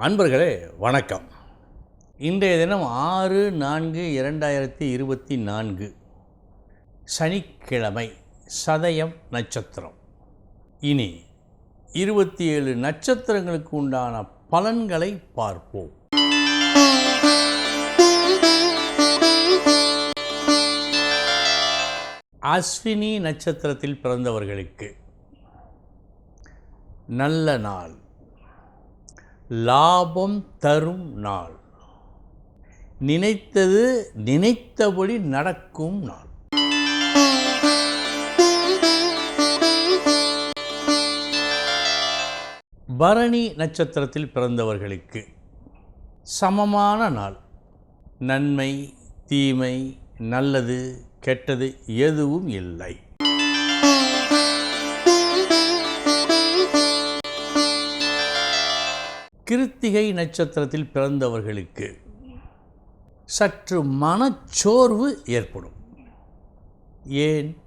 அன்பர்களே வணக்கம். இன்றைய தினம் ஆறு நான்கு இரண்டாயிரத்தி இருபத்தி நான்கு. சனிக்கிழமை சதயம் நட்சத்திரம். இனி இருபத்தி ஏழு நட்சத்திரங்களுக்கு உண்டான பலன்களை பார்ப்போம். அஸ்வினி நட்சத்திரத்தில் பிறந்தவர்களுக்கு நல்ல நாள். லாபம் தரும் நாள். நினைத்தது நினைத்தபடி நடக்கும் நாள். பரணி நட்சத்திரத்தில் பிறந்தவர்களுக்கு சமமான நாள். நன்மை தீமை நல்லது கெட்டது எதுவும் இல்லை. கிருத்திகை நட்சத்திரத்தில் பிறந்தவர்களுக்கு சற்று மனச்சோர்வு ஏற்படும். ஏன்?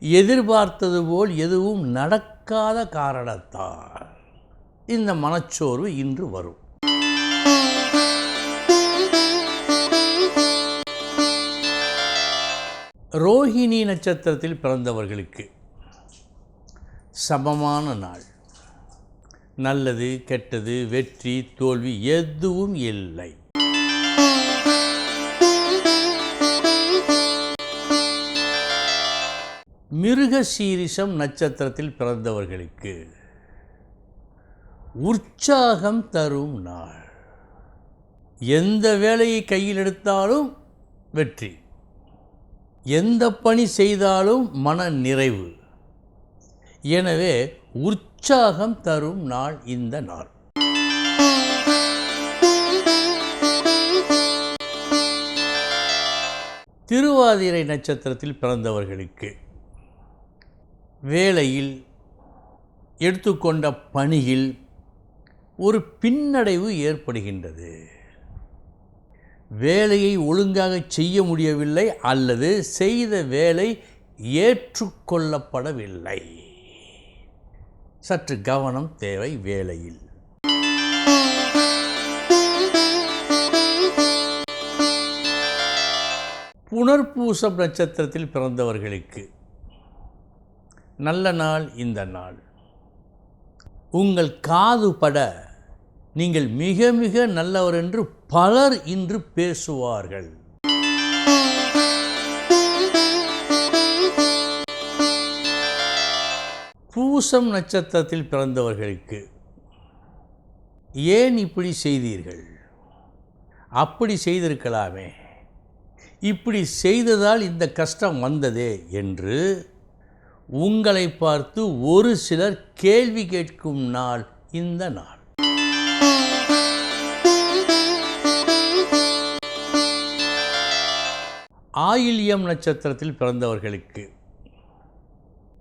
எதிர்பார்த்தது போல் எதுவும் நடக்காத காரணத்தால் இந்த மனச்சோர்வு இன்று வரும். ரோஹிணி நட்சத்திரத்தில் பிறந்தவர்களுக்கு சமமான நாள். நல்லது கெட்டது வெற்றி தோல்வி எதுவும் இல்லை. மிருக சீரிஷம் நட்சத்திரத்தில் பிறந்தவர்களுக்கு உற்சாகம் தரும் நாள். எந்த வேலையை கையில் எடுத்தாலும் வெற்றி. எந்த பணி செய்தாலும் மன நிறைவு. எனவே உற்சாகம் தரும் நாள் இந்த நாள். திருவாதிரை நட்சத்திரத்தில் பிறந்தவர்களுக்கு வேலையில் எடுத்துக்கொண்ட பணியில் ஒரு பின்னடைவு ஏற்படுகின்றது. வேலையை ஒழுங்காக செய்ய முடியவில்லை அல்லது செய்த வேலை ஏற்றுக்கொள்ளப்படவில்லை. சற்று கவனம் தேவை வேலையில் புனர்பூசம் நட்சத்திரத்தில் பிறந்தவர்களுக்கு நல்ல நாள் இந்த நாள். உங்கள் காது பட நீங்கள் மிக மிக நல்லவர் என்று பலர் இன்று பேசுவார்கள். பூசம் நட்சத்திரத்தில் பிறந்தவர்களுக்கு ஏன் இப்படி செய்தீர்கள்? அப்படி செய்திருக்கலாமே. இப்படி செய்ததால் இந்த கஷ்டம் வந்ததே என்று உங்களை பார்த்து ஒரு சிலர் கேள்வி கேட்கும் நாள் இந்த நாள். ஆயில்யம் நட்சத்திரத்தில் பிறந்தவர்களுக்கு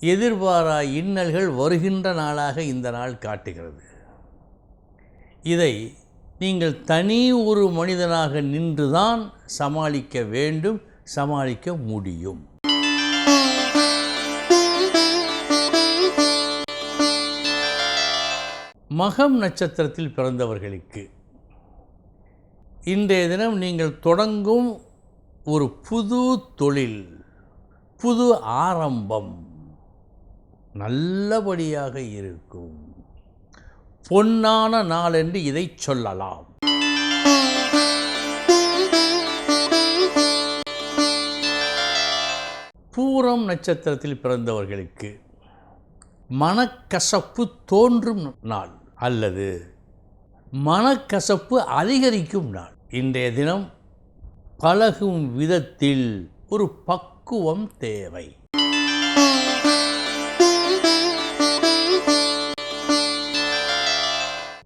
எதிர்பாரா இன்னல்கள் வருகின்ற நாளாக இந்த நாள் காட்டுகிறது. இதை நீங்கள் தனி ஒரு மனிதனாக நின்றுதான் சமாளிக்க வேண்டும் சமாளிக்க முடியும். மகம் நட்சத்திரத்தில் பிறந்தவர்களுக்கு இன்றைய தினம் நீங்கள் தொடங்கும் ஒரு புது தொழில் புது ஆரம்பம். நல்லபடியாக இருக்கும். பொன்னான நாள் என்று இதை சொல்லலாம். பூரம் நட்சத்திரத்தில் பிறந்தவர்களுக்கு மனக்கசப்பு தோன்றும் நாள் அல்லது மனக்கசப்பு அதிகரிக்கும் நாள். இன்றைய தினம் பழகும் விதத்தில் ஒரு பக்குவம் தேவை.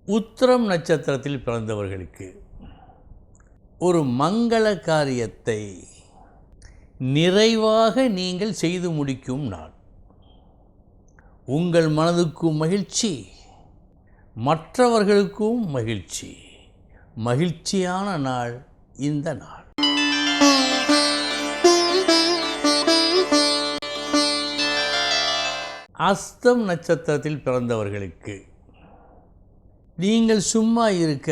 உத்திரம் நட்சத்திரத்தில் பிறந்தவர்களுக்கு ஒரு மங்கள காரியத்தை நிறைவாக நீங்கள் செய்து முடிக்கும் நாள். உங்கள் மனதுக்கும் மகிழ்ச்சி மற்றவர்களுக்கும் மகிழ்ச்சி மகிழ்ச்சியான நாள் இந்த நாள். அஸ்தம் நட்சத்திரத்தில் பிறந்தவர்களுக்கு நீங்கள் சும்மா இருக்க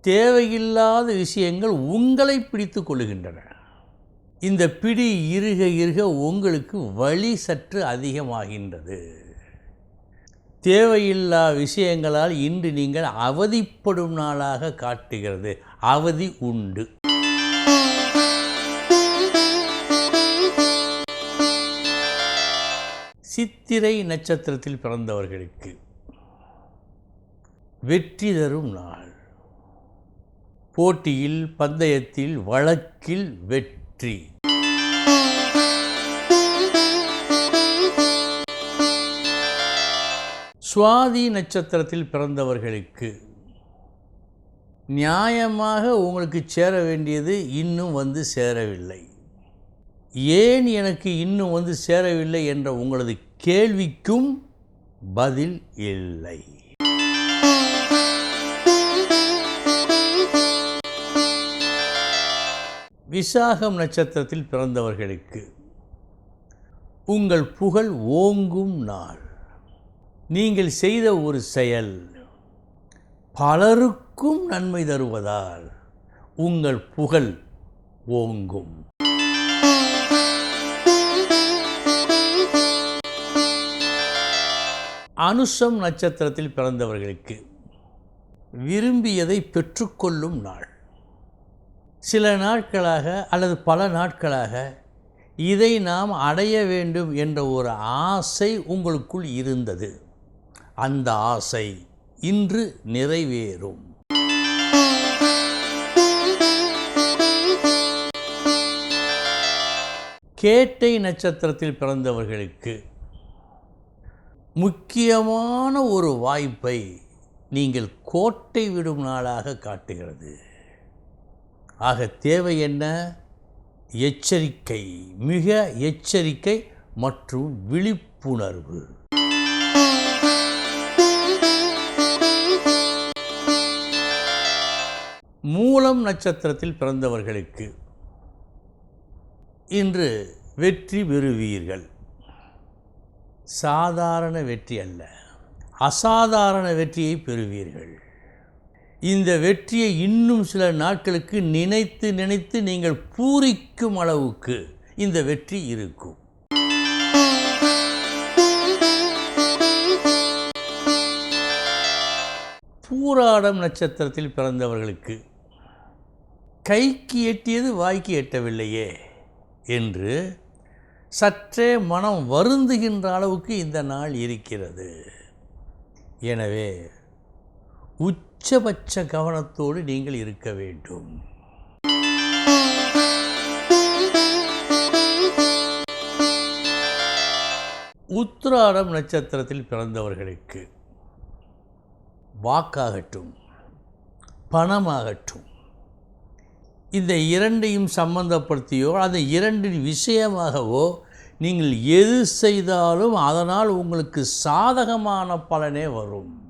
தேவையில்லாத விஷயங்கள் உங்களை பிடித்து கொள்ளுகின்றன இந்த பிடி இருக இருக உங்களுக்கு வழி சற்று அதிகமாகின்றது. தேவையில்லா விஷயங்களால் இன்று நீங்கள் அவதிப்படும் நாளாக காட்டுகிறது. அவதி உண்டு. சித்திரை நட்சத்திரத்தில் பிறந்தவர்களுக்கு வெற்றி தரும் நாள். போட்டியில் பந்தயத்தில் வழக்கில் வெற்றி. சுவாதி நட்சத்திரத்தில் பிறந்தவர்களுக்கு நியாயமாக உங்களுக்கு சேர வேண்டியது இன்னும் வந்து சேரவில்லை. ஏன் எனக்கு இன்னும் வந்து சேரவில்லை என்ற உங்களது கேள்விக்கும் பதில் இல்லை. விசாகம் நட்சத்திரத்தில் பிறந்தவர்களுக்கு உங்கள் புகழ் ஓங்கும் நாள். நீங்கள் செய்த ஒரு செயல் பலருக்கும் நன்மை தருவதால் உங்கள் புகழ் ஓங்கும். அனுஷம் நட்சத்திரத்தில் பிறந்தவர்களுக்கு விரும்பியதை பெற்றுக்கொள்ளும் நாள். சில நாட்களாக அல்லது பல நாட்களாக இதை நாம் அடைய வேண்டும் என்ற ஒரு ஆசை உங்களுக்குள் இருந்தது. அந்த ஆசை இன்று நிறைவேறும். கேட்டை நட்சத்திரத்தில் பிறந்தவர்களுக்கு முக்கியமான ஒரு வாய்ப்பை நீங்கள் கோட்டை விடும் நாளாக காட்டுகிறது. ஆக தேவை என்ன? எச்சரிக்கை மிக எச்சரிக்கை மற்றும் விழிப்புணர்வு. மூலம் நட்சத்திரத்தில் பிறந்தவர்களுக்கு இன்று வெற்றி பெறுவீர்கள். சாதாரண வெற்றி அல்ல அசாதாரண வெற்றியை பெறுவீர்கள். இந்த வெற்றியை இன்னும் சில நாட்களுக்கு நினைத்து நினைத்து நீங்கள் பூரிக்கும் அளவுக்கு இந்த வெற்றி இருக்கும். பூராடம் நட்சத்திரத்தில் பிறந்தவர்களுக்கு கைக்கு எட்டியது வாய்க்கு எட்டவில்லையே என்று சற்றே மனம் வருந்துகின்ற அளவுக்கு இந்த நாள் இருக்கிறது. எனவே உச்சபட்ச கவனத்தோடு நீங்கள் இருக்க வேண்டும். உத்திராடம் நட்சத்திரத்தில் பிறந்தவர்களுக்கு வாக்காகட்டும் பணமாகட்டும் இந்த இரண்டையும் சம்பந்தப்படுத்தியோ அந்த இரண்டின் விஷயமாகவோ நீங்கள் எது செய்தாலும் அதனால் உங்களுக்கு சாதகமான பலனே வரும்.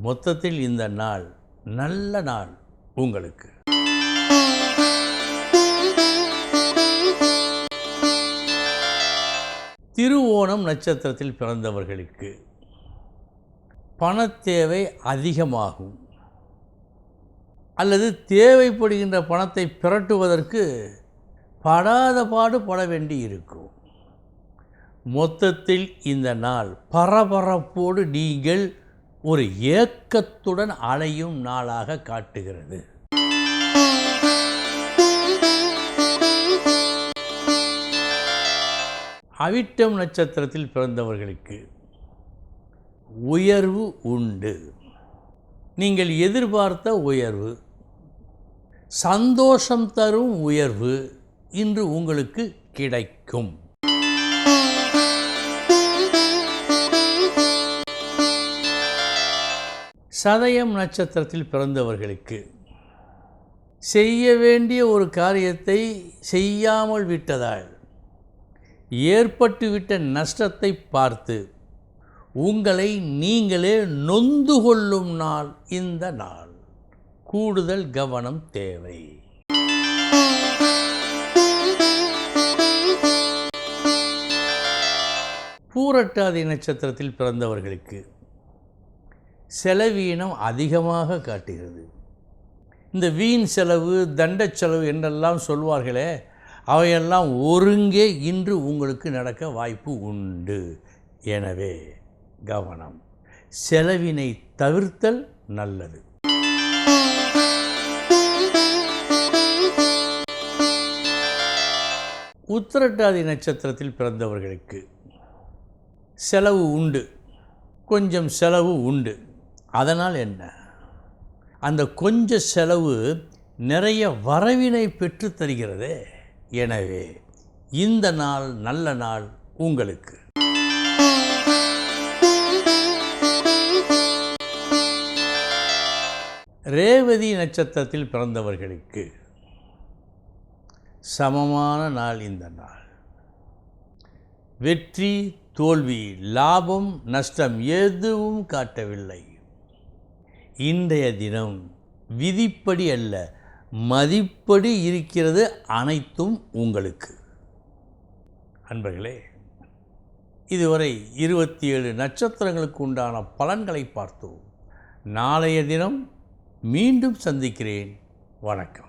மொத்தத்தில் இந்த நாள் நல்ல நாள் உங்களுக்கு. திருவோணம் நட்சத்திரத்தில் பிறந்தவர்களுக்கு பணத்தேவை அதிகமாகும். அல்லது தேவைப்படுகின்ற பணத்தை பிரட்டுவதற்கு படாத பாடு பட வேண்டி இருக்கும். மொத்தத்தில் இந்த நாள் பரபரப்போடு நீங்கள் ஒரு ஏக்கத்துடன் அலையும் நாளாக காட்டுகிறது. அவிட்டம் நட்சத்திரத்தில் பிறந்தவர்களுக்கு உயர்வு உண்டு. நீங்கள் எதிர்பார்த்த உயர்வு சந்தோஷம் தரும் உயர்வு இன்று உங்களுக்கு கிடைக்கும். சதயம் நட்சத்திரத்தில் பிறந்தவர்களுக்கு செய்ய வேண்டிய ஒரு காரியத்தை செய்யாமல் விட்டதால் ஏற்பட்டுவிட்ட நஷ்டத்தை பார்த்து உங்களை நீங்களே நொந்து கொள்ளும் நாள் இந்த நாள். கூடுதல் கவனம் தேவை. பூரட்டாதி நட்சத்திரத்தில் பிறந்தவர்களுக்கு செலவீனம் அதிகமாக காட்டுகிறது. இந்த வீண் செலவு தண்ட செலவு என்றெல்லாம் சொல்வார்களே அவையெல்லாம் ஒருங்கே இன்று உங்களுக்கு நடக்க வாய்ப்பு உண்டு. எனவே கவனம். செலவினை தவிர்த்தல் நல்லது. உத்திரட்டாதி நட்சத்திரத்தில் பிறந்தவர்களுக்கு செலவு உண்டு. கொஞ்சம் செலவு உண்டு. அதனால் என்ன? அந்த கொஞ்ச செலவு நிறைய வரவினை பெற்று தருகிறதே. எனவே இந்த நாள் நல்ல நாள் உங்களுக்கு. ரேவதி நட்சத்திரத்தில் பிறந்தவர்களுக்கு சமமான நாள் இந்த நாள். வெற்றி தோல்வி லாபம் நஷ்டம் எதுவும் காட்டவில்லை. இன்றைய தினம் விதிப்படி அல்ல மதிப்படி இருக்கிறது அனைத்தும் உங்களுக்கு. அன்பர்களே இதுவரை இருபத்தி ஏழு நட்சத்திரங்களுக்கு உண்டான பலன்களை பார்த்தோம். நாளைய தினம் மீண்டும் சந்திக்கிறேன். வணக்கம்.